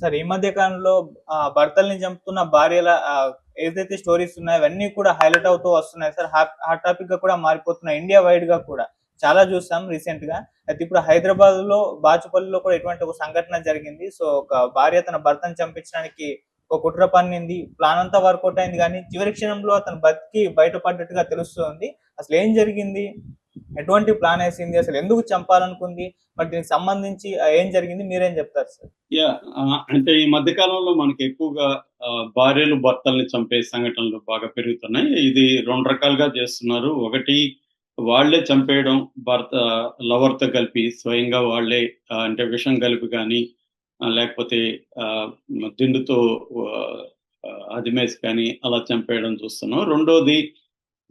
Sir ఈ మధ్య కాలంలో భర్తల్ని చంపుతున్న భార్యల ఏదైతే స్టోరీస్ ఉన్నాయో అవన్నీ కూడా హైలైట్ అవుతూ వస్తున్నాయి సార్. హాట్ టాపిక్గా కూడా మారిపోతున్నాయి. ఇండియా వైడ్గా కూడా. చాలా చూసాం రీసెంట్గా అయితే ఇప్పుడు హైదరాబాద్లో బాచుపల్లిలో కూడా ఇటువంటి ఒక సంఘటన జరిగింది. సో ఒక భార్య తన భర్తను చంపించడానికి ఒక కుట్ర పన్నింది. ప్లాన్ అంతా వర్కౌట్ అయింది. కానీ చివరి క్షణంలో అతను బతికి బయటపడ్డట్టుగా తెలుస్తుంది. అసలు ఏం జరిగింది? ఎటువంటి ప్లాన్ వేసింది అసలు ఎందుకు చంపాలనుకుంది? మరి దీనికి సంబంధించి ఏం జరిగింది? మీరేం చెప్తారు సార్? యా అంటే ఈ మధ్య కాలంలో మనకి ఎక్కువగా భార్యలు భర్తల్ని చంపే సంఘటనలు బాగా పెరుగుతున్నాయి. ఇది రెండు రకాలుగా చేస్తున్నారు. ఒకటి వాళ్ళే చంపేయడం భర్త లవర్తో కలిపి స్వయంగా వాళ్ళే అంటే విషం కలిపి కానీ లేకపోతే ఆ, దిండుతో అదిమేసి కానీ అలా చంపేయడం చూస్తున్నాం. రెండోది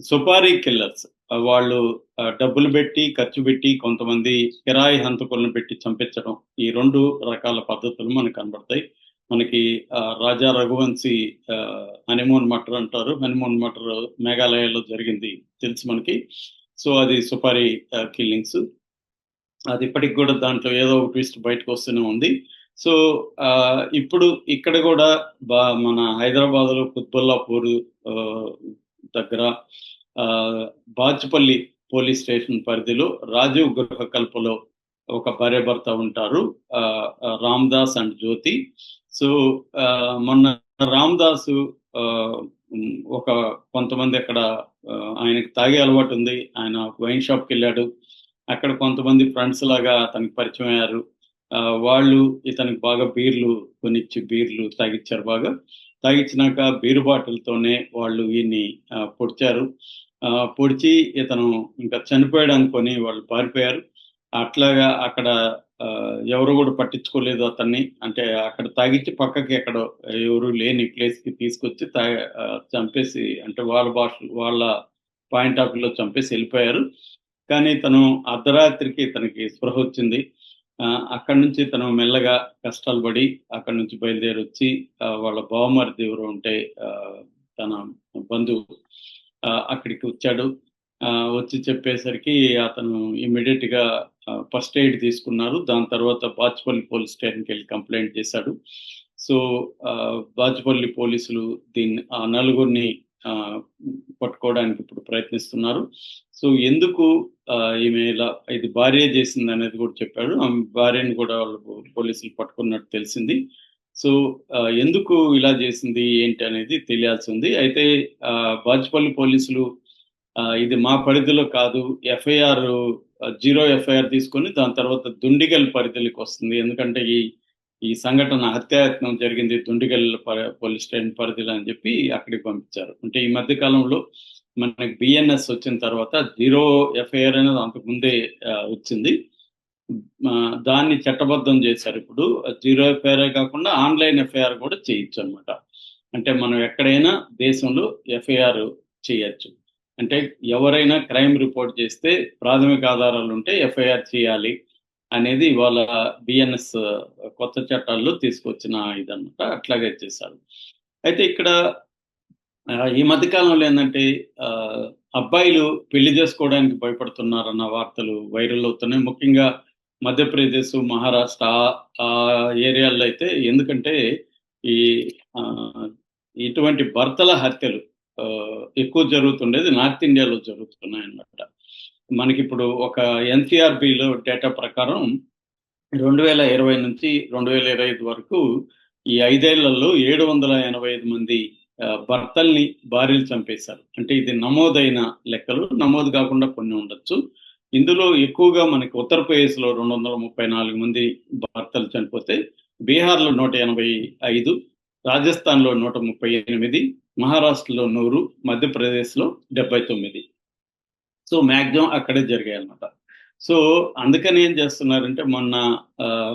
సుపారీ కిల్లర్స్. వాళ్ళు డబ్బులు పెట్టి ఖర్చు పెట్టి కొంతమంది కిరాయి హంతకులను పెట్టి చంపించడం ఈ రెండు రకాల పద్ధతులు మనకు కనబడతాయి. మనకి రాజా రఘువంశీ హనీమూన్ మటర్ అంటారు. హనీమూన్ మటర్ మేఘాలయలో జరిగింది తెలుసు మనకి. సో అది సుపారీ కిల్లింగ్స్. అది ఇప్పటికి కూడా దాంట్లో ఏదో ఒక ట్విస్ట్ బయటకు వస్తూనే ఉంది. సో ఆ, ఇప్పుడు ఇక్కడ కూడా బా మన హైదరాబాద్లో కుత్బుల్లాపూర్ దగ్గర బాచుపల్లి పోలీస్ స్టేషన్ పరిధిలో రాజీవ్ గృహ కల్పలో ఒక భార్య భర్త ఉంటారు ఆ, రామ్దాస్ అండ్ జ్యోతి. సో ఆ, మొన్న రామ్దాసు ఆ, ఒక కొంతమంది అక్కడ ఆయనకు ఆయనకి తాగే అలవాటు ఉంది. ఆయన వైన్ షాప్కి వెళ్ళాడు. అక్కడ కొంతమంది ఫ్రెండ్స్ లాగా అతనికి పరిచయం అయ్యారు. ఆ, వాళ్ళు ఇతనికి బాగా బీర్లు కొనిచ్చి బీర్లు తాగిచ్చారు బాగా. తాగిచ్చినాక బీరు బాటిల్తోనే వాళ్ళు ఈయన్ని పొడిచారు. ఆ, పొడిచి ఇతను ఇంకా చనిపోయాడు అనుకొని వాళ్ళు పారిపోయారు. అట్లాగా అక్కడ ఎవరు కూడా పట్టించుకోలేదు అతన్ని. అంటే అక్కడ తాగిచ్చి పక్కకి ఎక్కడ ఎవరు లేని ప్లేస్కి తీసుకొచ్చి తా చంపేసి అంటే వాళ్ళ భాష వాళ్ళ పాయింట్ ఆఫ్ వ్యూలో చంపేసి వెళ్ళిపోయారు. కానీ తను అర్ధరాత్రికి తనకి స్పృహ వచ్చింది. అక్కడి నుంచి తను మెల్లగా కష్టాలు పడి అక్కడి నుంచి బయలుదేరి వచ్చి వాళ్ళ బావమరిది ఎవరు ఉంటే ఆ, తన బంధువు అక్కడికి వచ్చాడు. ఆ, వచ్చి చెప్పేసరికి అతను ఇమ్మీడియట్గా ఫస్ట్ ఎయిడ్ తీసుకున్నారు. దాని తర్వాత బాచుపల్లి పోలీస్ స్టేషన్కి వెళ్ళి కంప్లైంట్ చేశాడు. సో ఆ, బాచుపల్లి పోలీసులు దీన్ని ఆ నలుగురిని పట్టుకోవడానికి ఇప్పుడు ప్రయత్నిస్తున్నారు. సో ఎందుకు ఆ, ఈమె ఇలా ఇది భార్య చేసింది అనేది కూడా చెప్పాడు. ఆమె భార్యను కూడా వాళ్ళు పోలీసులు పట్టుకున్నట్టు తెలిసింది. సో ఎందుకు ఇలా చేసింది ఏంటి అనేది తెలియాల్సి ఉంది. అయితే బాజ్పల్లి పోలీసులు ఇది మా పరిధిలో కాదు ఎఫ్ఐఆర్ జీరో ఎఫ్ఐఆర్ తీసుకొని దాని తర్వాత దుండిగల్ పరిధిలోకి వస్తుంది. ఎందుకంటే ఈ ఈ సంఘటన హత్యాయత్నం జరిగింది దుండిగల్ పోలీస్ స్టేషన్ పరిధిలో అని చెప్పి అక్కడికి పంపించారు. అంటే ఈ మధ్య కాలంలో మనకి బిఎన్ఎస్ వచ్చిన తర్వాత జీరో ఎఫ్ఐఆర్ అనేది అంతకుముందే వచ్చింది. దాన్ని చట్టబద్ధం చేశారు. ఇప్పుడు జీరో ఎఫ్ఐఆర్ కాకుండా ఆన్లైన్ ఎఫ్ఐఆర్ కూడా చేయొచ్చు అనమాట అంటే మనం ఎక్కడైనా దేశంలో ఎఫ్ఐఆర్ చేయొచ్చు. అంటే ఎవరైనా క్రైమ్ రిపోర్ట్ చేస్తే ప్రాథమిక ఆధారాలు ఉంటే ఎఫ్ఐఆర్ చేయాలి. అనేది వాళ్ళ బిఎన్ఎస్ కొత్త చట్టాల్లో తీసుకొచ్చిన ఇదన్నమాట. అట్లాగే చేశారు. అయితే ఇక్కడ ఈ మధ్య కాలంలో ఏంటంటే ఆ, అబ్బాయిలు పెళ్ళి చేసుకోవడానికి భయపడుతున్నారన్న వార్తలు వైరల్ అవుతున్నాయి. ముఖ్యంగా మధ్యప్రదేశ్ మహారాష్ట్ర ఆ- ఏరియాల్లో అయితే ఎందుకంటే ఈ ఇటువంటి భర్తల హత్యలు ఎక్కువ జరుగుతుండేది నార్త్ ఇండియాలో జరుగుతున్నాయి అన్నమాట మనకి ఇప్పుడు ఒక ఎన్సిఆర్బిలో డేటా ప్రకారం రెండు వేల ఇరవై నుంచి రెండు వేల ఇరవై ఐదు వరకు ఈ ఐదేళ్ళలో ఏడు వందల ఎనభై ఐదు మంది భర్తల్ని భార్యలు చంపేశారు. అంటే ఇది నమోదైన లెక్కలు. నమోదు కాకుండా కొన్ని ఉండొచ్చు. ఇందులో ఎక్కువగా మనకి ఉత్తరప్రదేశ్లో రెండు వందల ముప్పై నాలుగు మంది భర్తలు చనిపోతే బీహార్లో నూట ఎనభై ఐదు రాజస్థాన్లో నూట ముప్పై ఎనిమిది మహారాష్ట్రలో నూరు మధ్యప్రదేశ్లో డెబ్బై తొమ్మిది. సో మ్యాక్సిమం అక్కడే జరిగాయి అన్నమాట సో అందుకని ఏం చేస్తున్నారంటే మొన్న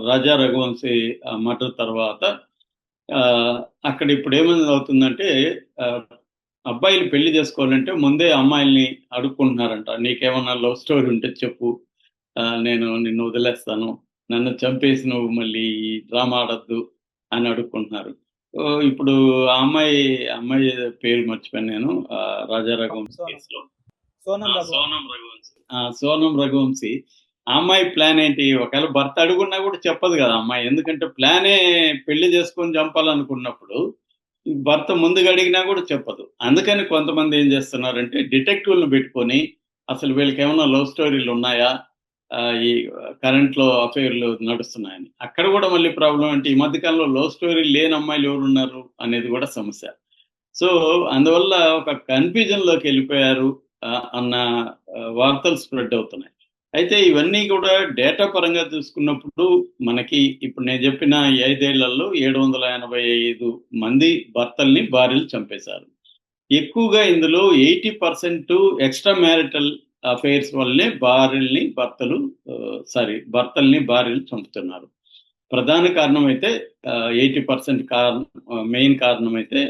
రాజా రఘువంశీ మటర్ తర్వాత అక్కడ ఇప్పుడు ఏమైంది అవుతుందంటే అబ్బాయిలు పెళ్ళి చేసుకోవాలంటే ముందే అమ్మాయిల్ని అడుక్కుంటున్నారంట. నీకేమన్నా లవ్ స్టోరీ ఉంటే చెప్పు. నేను నిన్ను వదిలేస్తాను. నన్ను చంపేసి నువ్వు మళ్ళీ డ్రామా ఆడద్దు అని అడుక్కుంటున్నారు. ఇప్పుడు ఆ అమ్మాయి అమ్మాయి పేరు మర్చిపోయాను నేను ఆ, రాజా రఘువంశీ సోనం. కేసులో. సోనం రఘువంశీ. అమ్మాయి ప్లాన్ ఏంటి? ఒకవేళ భర్త అడుగున్నా కూడా చెప్పదు కదా అమ్మాయి. ఎందుకంటే ప్లానే పెళ్ళి చేసుకొని చంపాలనుకున్నప్పుడు భర్త ముందుగా అడిగినా కూడా చెప్పదు. అందుకని కొంతమంది ఏం చేస్తున్నారంటే డిటెక్టివ్లను పెట్టుకొని అసలు వీళ్ళకి ఏమైనా లవ్ స్టోరీలు ఉన్నాయా? ఈ కరెంట్లో అఫైర్లు నడుస్తున్నాయని. అక్కడ కూడా మళ్ళీ ప్రాబ్లం అంటే ఈ మధ్య కాలంలో లవ్ స్టోరీ లేని అమ్మాయిలు ఎవరు ఉన్నారు అనేది కూడా సమస్య. సో అందువల్ల ఒక కన్ఫ్యూజన్లోకి వెళ్ళిపోయారు. అన్న వార్తలు స్ప్రెడ్ అవుతున్నాయి. అయితే ఇవన్నీ కూడా డేటా పరంగా చూసుకున్నప్పుడు మనకి ఇప్పుడు నేను చెప్పిన ఐదేళ్ళలో ఏడు వందల ఎనభై ఐదు మంది భర్తల్ని భార్యలు చంపేశారు. ఎక్కువగా ఇందులో eighty percent extra marital affairs వల్లనే భార్యల్ని భర్తలు సారీ భర్తల్ని భార్యలు చంపుతున్నారు. ప్రధాన కారణం అయితే ఎయిటీ పర్సెంట్ కారణం మెయిన్ కారణం అయితే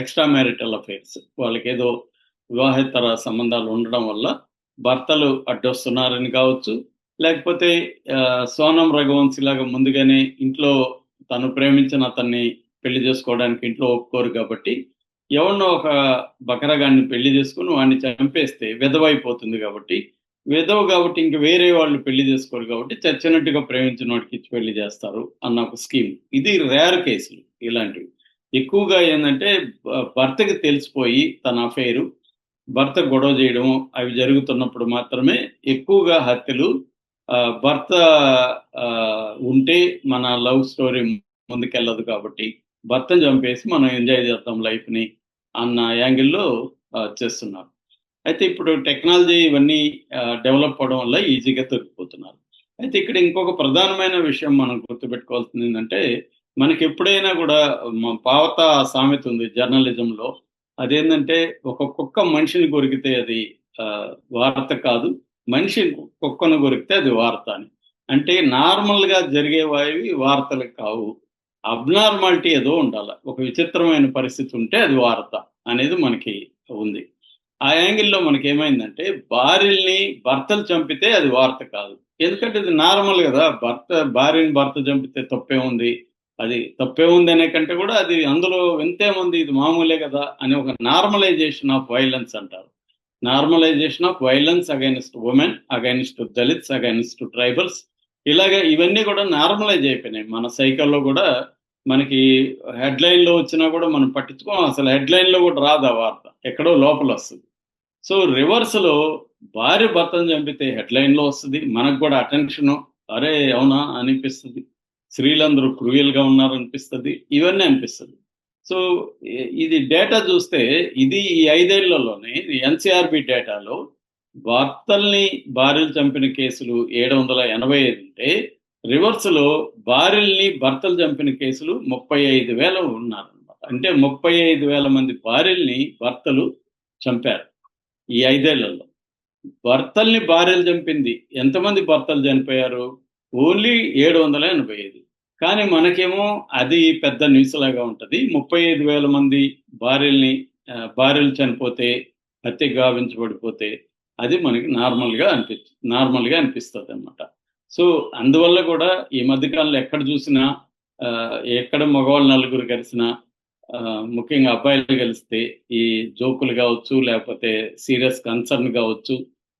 ఎక్స్ట్రా మ్యారిటల్ అఫైర్స్. వాళ్ళకి ఏదో వివాహేతర సంబంధాలు ఉండడం వల్ల భర్తలు అడ్డొస్తున్నారని కావచ్చు. లేకపోతే సోనం రఘువంశీలాగా ముందుగానే ఇంట్లో తను ప్రేమించిన అతన్ని పెళ్ళి చేసుకోవడానికి ఇంట్లో ఒప్పుకోరు కాబట్టి ఎవరినో ఒక బకరగాన్ని పెళ్ళి చేసుకుని వాడిని చంపేస్తే విధవైపోతుంది కాబట్టి విధవ కాబట్టి ఇంక వేరే వాళ్ళు పెళ్ళి చేసుకోరు కాబట్టి చచ్చినట్టుగా ప్రేమించిన వాడికి ఇచ్చి పెళ్ళి చేస్తారు అన్న ఒక స్కీమ్. ఇది రేర్ కేసులు ఇలాంటివి. ఎక్కువగా ఏంటంటే భర్తకి తెలిసిపోయి తన అఫైరు భర్త గొడవ చేయడం అవి జరుగుతున్నప్పుడు మాత్రమే ఎక్కువగా హత్యలు భర్త ఆ, ఉంటే మన లవ్ స్టోరీ ముందుకెళ్ళదు కాబట్టి భర్తను చంపేసి మనం ఎంజాయ్ చేద్దాం లైఫ్ని అన్న యాంగిల్లో చేస్తున్నారు. అయితే ఇప్పుడు టెక్నాలజీ ఇవన్నీ డెవలప్ అవడం వల్ల ఈజీగా దొరికిపోతున్నారు అయితే ఇక్కడ ఇంకొక ప్రధానమైన విషయం మనం గుర్తుపెట్టుకోవాల్సింది ఏంటంటే మనకి ఎప్పుడైనా కూడా పావత సామెత ఉంది జర్నలిజంలో అదేంటంటే ఒక కుక్క మనిషిని కొరికితే అది వార్త కాదు. మనిషి కుక్కను కొరికితే అది వార్త అని. అంటే నార్మల్గా జరిగేవి వార్తలు కావు. అబ్నార్మాలిటీ ఏదో ఉండాలి. ఒక విచిత్రమైన పరిస్థితి ఉంటే అది వార్త అనేది మనకి ఉంది. ఆ యాంగిల్లో మనకి ఏమైందంటే భార్యల్ని భర్తలు చంపితే అది వార్త కాదు. ఎందుకంటే ఇది నార్మల్ కదా. భర్త భార్యని భర్త చంపితే తప్పే ఉంది అది తప్పే ఉంది అనే కంటే కూడా అది అందులో ఎంతేముంది ఇది మామూలే కదా అని ఒక నార్మలైజేషన్ ఆఫ్ వైలెన్స్ అంటారు. Normalization of violence against women against Dalits against tribals. ఇలాగే ఇవన్నీ కూడా నార్మలైజ్ అయిపోయినాయి. మన సైకిల్లో కూడా మనకి హెడ్లైన్లో వచ్చినా కూడా మనం పట్టించుకోం. అసలు హెడ్లైన్లో కూడా రాదు ఆ వార్త. ఎక్కడో లోపల వస్తుంది. సో రివర్స్లో భార్య భర్తను చంపితే హెడ్లైన్లో వస్తుంది. మనకు కూడా అటెన్షన్. అరే అవునా? అనిపిస్తుంది. స్త్రీలందరూ క్రూయల్గా ఉన్నారనిపిస్తుంది ఉన్నారు ఇవన్నీ అనిపిస్తుంది. సో ఇది డేటా చూస్తే ఇది ఈ ఐదేళ్ళలోనే ఎన్సీఆర్బి డేటాలో భర్తల్ని భార్యలు చంపిన కేసులు ఏడు వందల ఎనభై ఐదు ఉంటే రివర్స్లో భార్యల్ని భర్తలు చంపిన కేసులు ముప్పై ఐదు వేల ఉన్నారనమాట అంటే ముప్పై ఐదు వేల మంది భార్యల్ని భర్తలు చంపారు ఈ ఐదేళ్ళలో. భర్తల్ని భార్యలు చంపింది ఎంతమంది భర్తలు చనిపోయారు? ఓన్లీ ఏడు వందల ఎనభై ఐదు. కానీ మనకేమో అది పెద్ద న్యూస్ లాగా ఉంటుంది. ముప్పై ఐదు వేల మంది భార్యల్ని భార్యలు చనిపోతే హత్య గావించబడిపోతే అది మనకి నార్మల్గా అనిపి నార్మల్గా అనిపిస్తుంది అనమాట సో అందువల్ల కూడా ఈ మధ్యకాలంలో ఎక్కడ చూసినా ఎక్కడ మగవాళ్ళు నలుగురు కలిసినా ముఖ్యంగా అబ్బాయిలు కలిస్తే ఈ జోకులు కావచ్చు లేకపోతే సీరియస్ కన్సర్న్ కావచ్చు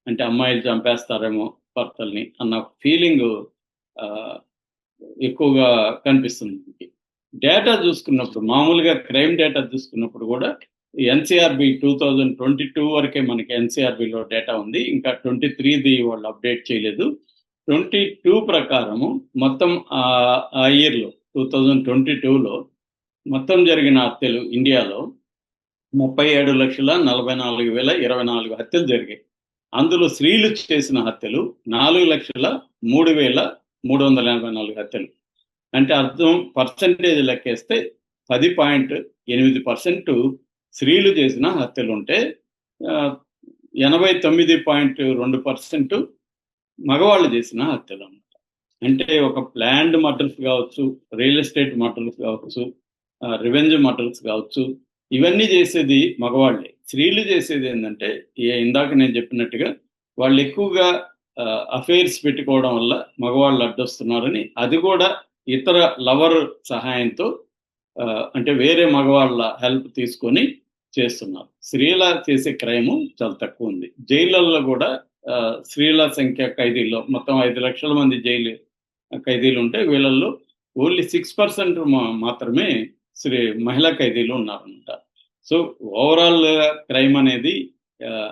అంటే అమ్మాయిలు చంపేస్తారేమో భర్తల్ని అన్న ఫీలింగ్ ఎక్కువగా కనిపిస్తుంది డేటా చూసుకున్నప్పుడు మామూలుగా క్రైమ్ డేటా చూసుకున్నప్పుడు కూడా NCRB two thousand twenty two వరకే మనకి ఎన్సీఆర్బిలో డేటా ఉంది. ఇంకా ట్వంటీ త్రీది వాళ్ళు అప్డేట్ చేయలేదు. ట్వంటీ టూ ప్రకారము మొత్తం ఆ- ఇయర్లో టూ థౌజండ్ ట్వంటీ టూలో మొత్తం జరిగిన హత్యలు ఇండియాలో ముప్పై ఏడు లక్షల నలభై నాలుగు వేల ఇరవై నాలుగు హత్యలు జరిగాయి. అందులో స్త్రీలు చేసిన హత్యలు నాలుగు లక్షల మూడు వేల మూడు వందల ఎనభై నాలుగు హత్యలు. అంటే అర్థం పర్సంటేజ్ లెక్కేస్తే పది పాయింట్ ఎనిమిది పర్సెంట్ స్త్రీలు చేసిన హత్యలు ఉంటే ఆ, ఎనభై తొమ్మిది పాయింట్ రెండు పర్సెంట్ మగవాళ్ళు చేసిన హత్యలు అనమాట అంటే ఒక ప్లాండ్ మర్డర్స్ కావచ్చు రియల్ ఎస్టేట్ మర్డర్స్ కావచ్చు రివెంజ్ మర్డర్స్ కావచ్చు ఇవన్నీ చేసేది మగవాళ్ళే. స్త్రీలు చేసేది ఏంటంటే ఇందాక నేను చెప్పినట్టుగా వాళ్ళు ఎక్కువగా అఫైర్స్ పెట్టుకోవడం వల్ల మగవాళ్ళు అడ్డొస్తున్నారని అది కూడా ఇతర లవర్ సహాయంతో ఆ, అంటే వేరే మగవాళ్ళ హెల్ప్ తీసుకొని చేస్తున్నారు. స్త్రీల చేసే క్రైము చాలా తక్కువ ఉంది. జైళ్ళల్లో కూడా ఆ, స్త్రీల సంఖ్య ఖైదీల్లో మొత్తం ఐదు లక్షల మంది జైలు ఖైదీలు ఉంటే వీళ్ళల్లో ఓన్లీ సిక్స్ పర్సెంట్ మాత్రమే స్త్రీ మహిళా ఖైదీలు ఉన్నారనమాట సో ఓవరాల్ క్రైమ్ అనేది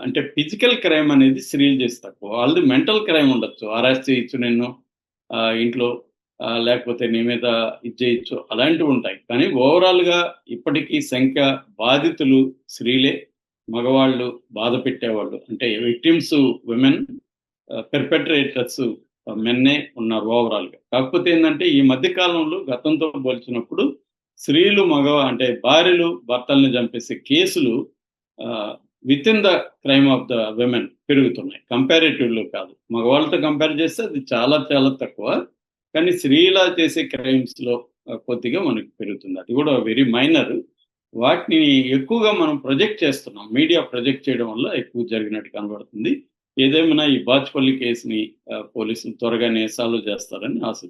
అంటే ఫిజికల్ క్రైమ్ అనేది స్త్రీలు చేసి తక్కువ. వాళ్ళది మెంటల్ క్రైమ్ ఉండొచ్చు. అరెస్ట్ చేయొచ్చు నిన్ను ఇంట్లో లేకపోతే నీ మీద ఇది చేయొచ్చు. అలాంటివి ఉంటాయి. కానీ ఓవరాల్గా ఇప్పటికీ సంఖ్య బాధితులు స్త్రీలే మగవాళ్ళు బాధ పెట్టేవాళ్ళు. అంటే విక్టిమ్స్ విమెన్ పెర్పెట్రేటర్స్ మెన్నే ఉన్నారు ఓవరాల్గా కాకపోతే ఏంటంటే ఈ మధ్య కాలంలో గతంతో పోల్చినప్పుడు స్త్రీలు మగ అంటే భార్యలు భర్తల్ని చంపేసే కేసులు with in the crime of the women పెరుగుతున్నాయి. కంపారిటివ్లో కాదు. మగవాళ్ళతో కంపేర్ చేస్తే అది చాలా చాలా తక్కువ. కానీ స్త్రీల చేసే క్రైమ్స్లో కొద్దిగా మనకి పెరుగుతుంది. అది కూడా వెరీ మైనర్ వాటిని ఎక్కువగా మనం ప్రొజెక్ట్ చేస్తున్నాం. మీడియా ప్రొజెక్ట్ చేయడం వల్ల ఎక్కువ జరిగినట్టు కనబడుతుంది. ఏదేమైనా ఈ బాచ్పల్లి కేసుని పోలీసులు త్వరగానే సాల్వ్ చేస్తారని ఆశ